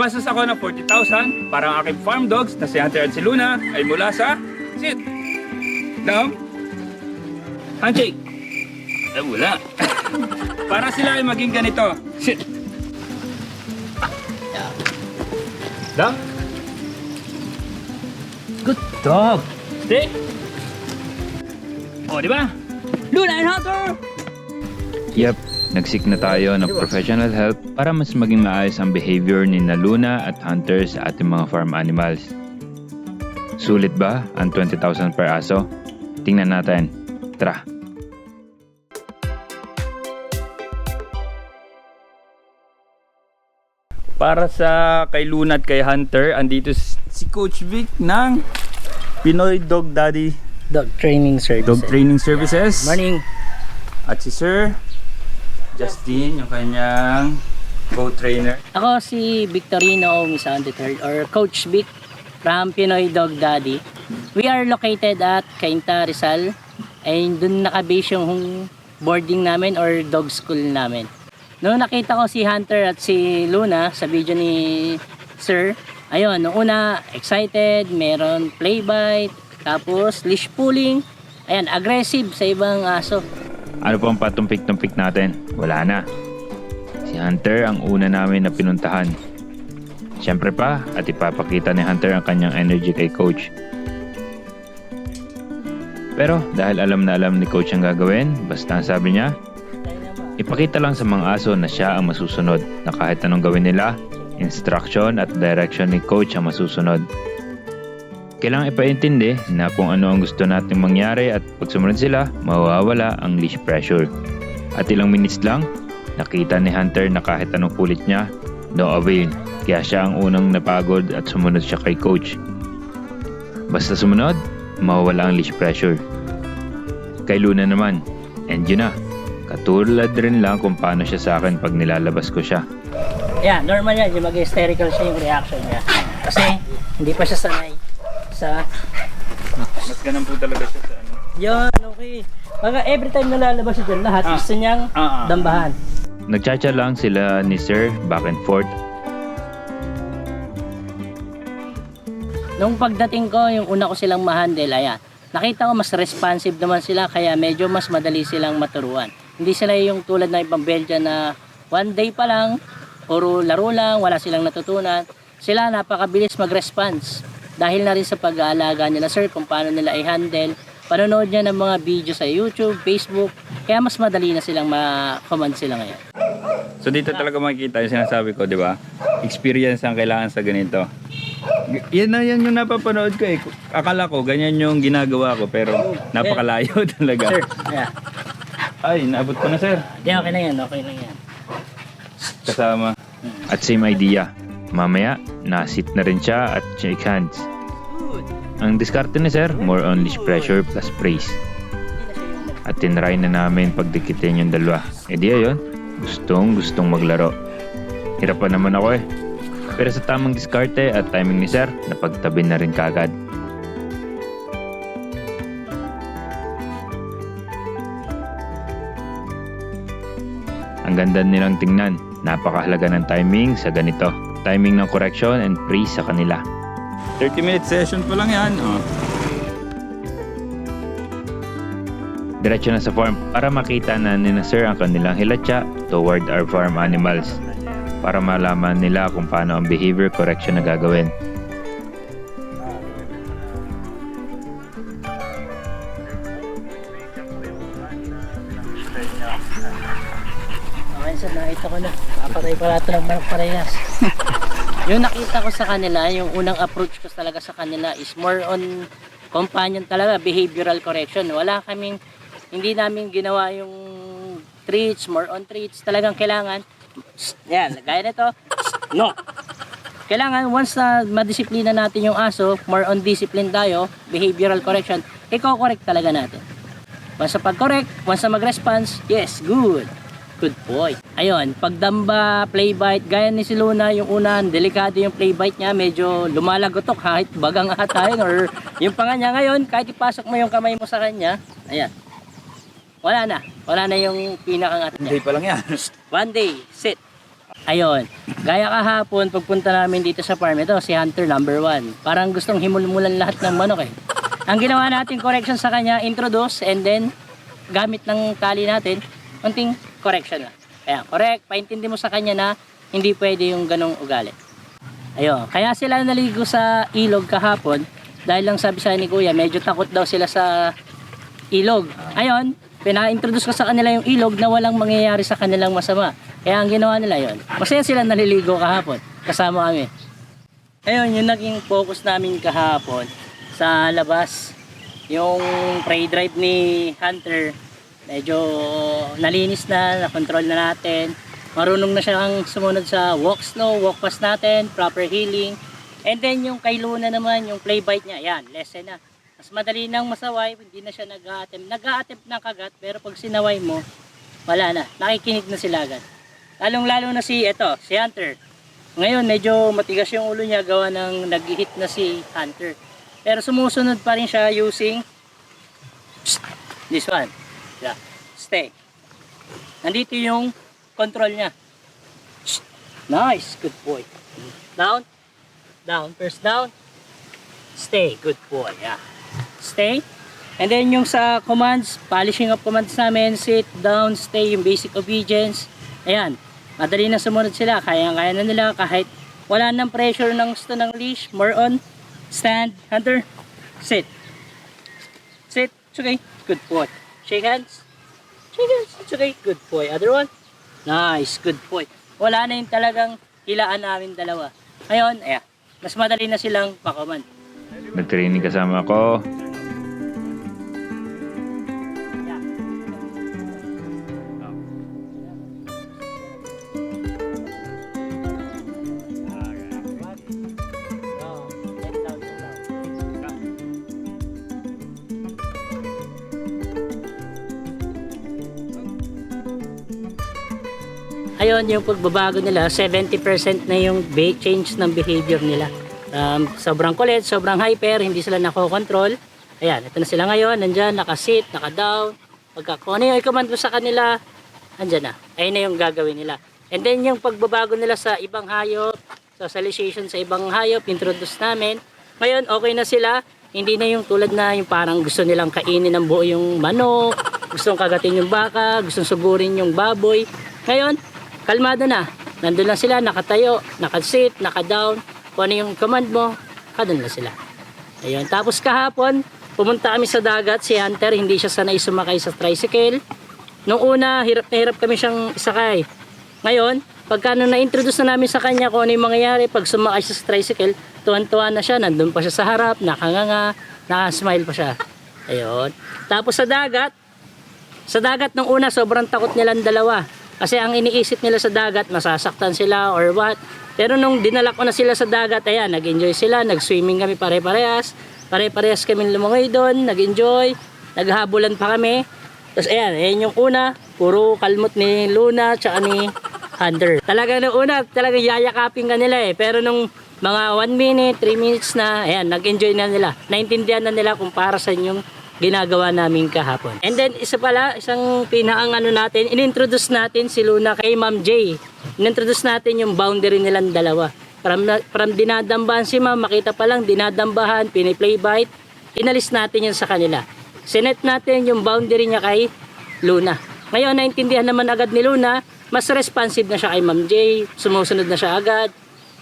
Gumastos ako ng 40,000 para ang aking farm dogs na si Hunter at si Luna ay mula sa sit. Down. Handshake. Eh, wala. para sila ay maging ganito. Sit. Down. Good dog. Sit. O, di ba? Luna and Hunter! Yep, nagsik na tayo ng professional help para mas maging maayos ang behavior ni na Luna at Hunter sa ating mga farm animals. Sulit ba ang 20,000 per aso? Tingnan natin. Tara! Para sa kay Luna at kay Hunter, andito si Coach Vic ng Pinoy Dog Daddy Dog training service. Dog Training Services. Morning. At si Sir Justin, yung kanyang co-trainer. Ako si Victorino Omisan III or Coach Vic from Pinoy Dog Daddy. We are located at Cainta, Rizal. And dun nakabase yung boarding namin or dog school namin. Noong nakita ko si Hunter at si Luna sa video ni Sir, ayun, noong una excited, meron play bite, tapos leash pulling, ayan, aggressive sa ibang aso. Ano pang patumpik-tumpik natin? Wala na. Si Hunter ang una namin na pinuntahan. Siyempre pa, at ipapakita ni Hunter ang kanyang energy kay Coach. Pero dahil alam na alam ni Coach ang gagawin, basta ang sabi niya, ipakita lang sa mga aso na siya ang masusunod na kahit anong gawin nila, instruction at direction ni Coach ang masusunod. Kailangan ipaintindi na kung ano ang gusto nating mangyari at pag sumunod sila, mawawala ang leash pressure. At ilang minutes lang, nakita ni Hunter na kahit anong kulit niya, no avail. Kaya siya ang unang napagod at sumunod siya kay coach. Basta sumunod, mawawala ang leash pressure. Kay Luna naman, and yun na. Katulad rin lang kung paano siya sa akin pag nilalabas ko siya. Yeah, normal yan. Yung mag-hysterical siya yung reaction niya. Kasi hindi pa siya sanay sa... Mas ganun po talaga siya sa ano. Yan, okay. Pagka every time na lalabas siya dyan, lahat Ah. gusto niyang Ah, ah. dambahan. Nagchatcha lang sila ni Sir back and forth Nung pagdating ko, yung una ko silang ma-handle, ayan. Nakita ko mas responsive naman sila, kaya medyo mas madali silang maturuan. Hindi sila yung tulad ng ibang Belgian na one day pa lang, puro laro lang, wala silang natutunan. Sila napakabilis mag-response. Dahil na rin sa pag-aalaga nila, sir, kung paano nila i-handle. Panonood niya ng mga video sa YouTube, Facebook, kaya mas madali na silang ma-command sila ngayon. So dito talaga makikita yung sinasabi ko, di ba? Experience ang kailangan sa ganito. Yan na yan yung napapanood ko eh. Akala ko ganyan yung ginagawa ko pero napakalayo talaga. Sir, yeah. Ay, naabot ko na sir. Di, okay na yan, okay na yan. Kasama. at same idea. Mamaya, nasit na rin siya at shake hands. Ang diskarte ni Sir, more on leash pressure plus praise. At tinry na namin pagdikitin yung dalawa. E di ayun, gustong gustong maglaro. Hirap pa naman ako eh. Pero sa tamang diskarte at timing ni Sir, napagtabi na rin kagad. Ang ganda nilang tingnan. Napakahalaga ng timing sa ganito. Timing ng correction and praise sa kanila. 30 minute session pa lang yan. Oh. Diretso na sa farm para makita na ni na Sir ang kanilang hilatsa toward our farm animals para malaman nila kung paano ang behavior correction na gagawin. Okay, sir, nakita ko na. Kapatay pala ito ng parehas. yung nakita ko sa kanila, yung unang approach ko talaga sa kanila is more on companion talaga, behavioral correction. Wala kaming, hindi namin ginawa yung treats, more on treats. Talagang kailangan, yan, gaya nito, no. Kailangan once na madisiplina natin yung aso, more on discipline tayo, behavioral correction, i-correct talaga natin. Once na pag-correct, once na mag-response, yes, good. Good boy. Ayun, pagdamba, play bite, gaya ni si Luna, yung unan, delikado yung play bite niya, medyo lumalagotok kahit bagang atayin or yung panga niya ngayon, kahit ipasok mo yung kamay mo sa kanya, ayan. Wala na. Wala na yung pinakang at niya. Day pa lang yan. One day, sit. Ayun. Gaya kahapon, pagpunta namin dito sa farm, ito si Hunter number one. Parang gustong himulmulan lahat ng manok eh. Ang ginawa natin correction sa kanya, introduce and then gamit ng tali natin, konting correction lang. Kaya correct, paintindi mo sa kanya na hindi pwede yung ganong ugali. Ayun, kaya sila naligo sa ilog kahapon dahil lang sabi sa ni Kuya, medyo takot daw sila sa ilog. Ayun, pina-introduce ko sa kanila yung ilog na walang mangyayari sa kanilang masama. Kaya ang ginawa nila yon, masaya sila naliligo kahapon. Kasama kami. Ayun, yung naging focus namin kahapon sa labas. Yung prey drive ni Hunter, medyo nalinis na, na-control na natin. Marunong na siyang sumunod sa walk slow, walk fast natin, proper healing. And then yung kay Luna naman, yung play bite niya, yan, lesson na. Mas madali nang masaway, hindi na siya nag-a-attempt. Nag-a-attempt ng kagat, pero pag sinaway mo, wala na. Nakikinig na sila agad. Lalong lalo na si, eto, si Hunter. Ngayon, medyo matigas yung ulo niya gawa ng nag-hit na si Hunter. Pero sumusunod pa rin siya using this one. Yeah. Stay. Nandito yung control niya. Nice. Good boy. Down. Down. First down. Stay. Good boy. Yeah. Stay. And then yung sa commands, polishing of commands namin, sit, down, stay, yung basic obedience. Ayan. Madali na sumunod sila. Kaya-kaya na nila kahit wala nang pressure ng gusto ng leash. More on. Stand. Hunter. Sit. Sit. It's okay. Good boy. Shake hands. Shake hands. It's okay. Good boy. Other one. Nice. Good boy. Wala na yung talagang hilaan namin dalawa. Ngayon, ayan. Mas madali na silang pakoman. Nag-training kasama ko. Ayun, yung pagbabago nila, 70% na yung change ng behavior nila. Um, sobrang kulit, sobrang hyper, hindi sila nakokontrol. Ayan, ito na sila ngayon, nandyan, nakasit, nakadown. Pagka kung ano yung i-command mo sa kanila, andyan na. Ayun na yung gagawin nila. And then yung pagbabago nila sa ibang hayop, socialization sa ibang hayop, introduce namin. Ngayon, okay na sila. Hindi na yung tulad na yung parang gusto nilang kainin ng buo yung manok, gustong kagatin yung baka, gustong sugurin yung baboy. Ngayon, kalmado na. Nandun lang sila, nakatayo, nakasit, nakadown. Kung ano yung command mo, kadun lang sila. Ayun. Tapos kahapon, pumunta kami sa dagat. Si Hunter, hindi siya sanay sumakay sa tricycle. Nung una, hirap na hirap kami siyang isakay. Ngayon, pagka nung na-introduce na namin sa kanya kung ano yung mangyayari pag sumakay siya sa tricycle, tuwan-tuwa na siya, nandun pa siya sa harap, nakanganga, nakasmile pa siya. Ayun. Tapos sa dagat, sa dagat nung una, sobrang takot nilang dalawa. Kasi ang iniisip nila sa dagat, masasaktan sila or what. Pero nung dinala ko na sila sa dagat, ayan, nag-enjoy sila, nag-swimming kami pare-parehas. Pare-parehas kami lumangoy doon, nag-enjoy, naghabulan pa kami. Tapos ayan, ayan yung una, puro kalmot ni Luna tsaka ni Hunter. Talaga nung una, talaga yayakapin ka nila eh. Pero nung mga 1 minute, 3 minutes na, ayan, nag-enjoy na nila. Naintindihan na nila kung para sa yung ginagawa namin kahapon. And then isa pala, isang pinaang ano natin, inintroduce natin si Luna kay Ma'am J. Inintroduce natin yung boundary nilang dalawa. From, from dinadambahan si Ma'am, makita pa lang, dinadambahan, piniplay bite, inalis natin yun sa kanila. Sinet natin yung boundary niya kay Luna. Ngayon, naintindihan naman agad ni Luna, mas responsive na siya kay Ma'am J, sumusunod na siya agad,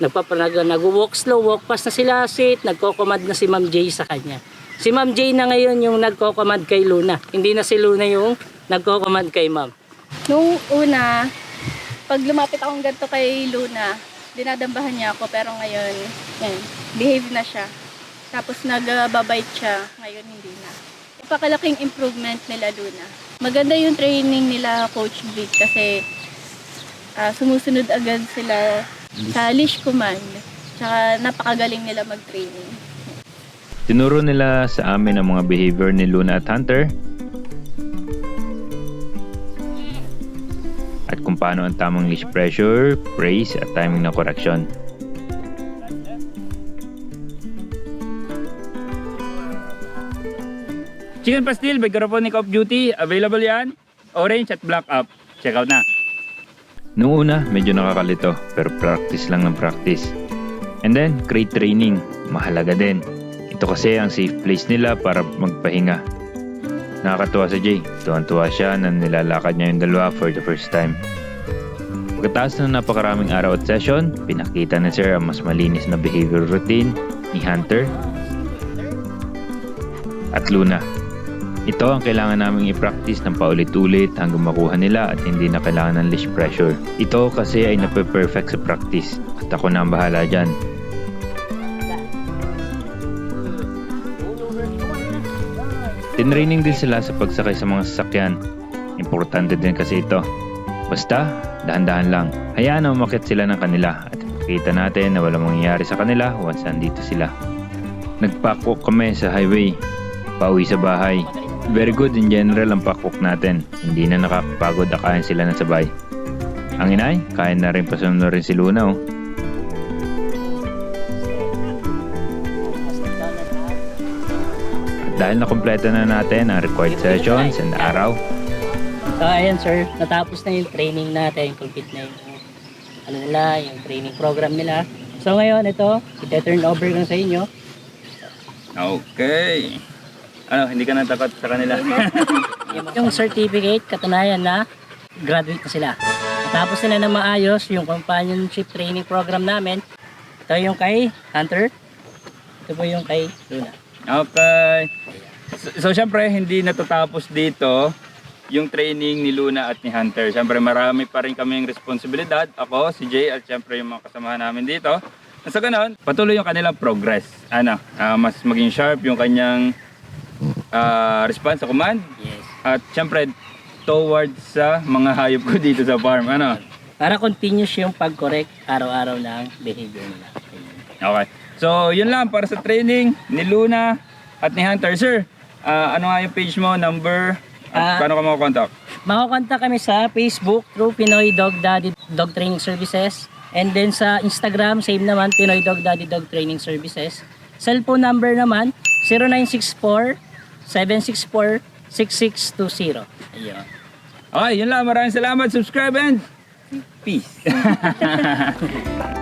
nagpapanag, nag-walk slow, walk fast na sila, sit, nagko-command na si Ma'am J sa kanya. Si Ma'am J na ngayon yung nagko-command kay Luna. Hindi na si Luna yung nagko-command kay Ma'am. Nung una, pag lumapit akong ganito kay Luna, dinadambahan niya ako. Pero ngayon, yan, behave na siya. Tapos nagbabite siya. Ngayon, hindi na. Napakalaking improvement nila Luna. Maganda yung training nila Coach Vic kasi ah, sumusunod agad sila sa leash command. Tsaka napakagaling nila mag-training. Tinuro nila sa amin ang mga behavior ni Luna at Hunter at kung paano ang tamang leash pressure, praise at timing na correction. Chicken pastil by Garaponic of Duty. Available yan. Orange at black up. Check out na. Noong una, medyo nakakalito, pero practice lang ng practice. And then, crate training, mahalaga din. Ito kasi ang safe place nila para magpahinga. Nakakatuwa si Jay, tuwan-tuwa siya na nilalakad niya yung dalawa for the first time. Pagkatapos ng napakaraming araw at session, pinakita ni Sir ang mas malinis na behavior routine ni Hunter at Luna. Ito ang kailangan naming i-practice ng paulit-ulit hanggang makuha nila at hindi na kailangan ng leash pressure. Ito kasi ay nape-perfect sa practice at ako na ang bahala dyan. Tinraining din sila sa pagsakay sa mga sasakyan. Importante din kasi ito. Basta, dahan-dahan lang. Hayaan na umakit sila ng kanila at kita natin na walang mangyayari sa kanila once nandito sila. Nagpako kami sa highway. Pauwi sa bahay. Very good in general ang pakok natin. Hindi na nakakapagod akayin sila na sabay. Ang inay, kaya na rin pasunod rin si Luna oh. Dahil nakompleto na natin ang required sessions and araw, So ayan sir, natapos na yung training natin, complete na yung ano nila, yung training program nila. So ngayon ito, ite-turn over ko na sa inyo. Okay. Ano, hindi ka natakot sa kanila? yung certificate, katunayan na graduate na sila. Natapos nila na maayos yung companionship training program namin. Ito yung kay Hunter. Ito po yung kay Luna. Okay. So, so syempre, hindi natatapos dito yung training ni Luna at ni Hunter. Syempre, marami pa rin kaming responsibilidad. Ako, si Jay, at syempre yung mga kasamahan namin dito. At sa ganun, patuloy yung kanilang progress. Ano, ah, mas maging sharp yung kanyang ah, response sa command. Yes. At syempre, towards sa mga hayop ko dito sa farm. Ano? Para continuous yung pag-correct araw-araw ng behavior nila. Okay. So, yun lang para sa training ni Luna at ni Hunter. Sir, ah, ano nga yung page mo, number, at paano ka makakontakt? Makakontak kami sa Facebook through Pinoy Dog Daddy Dog Training Services. And then sa Instagram, same naman, Pinoy Dog Daddy Dog Training Services. Cellphone number naman, 0964-764-6620. Ayun. Okay, yun lang. Maraming salamat. Subscribe and peace.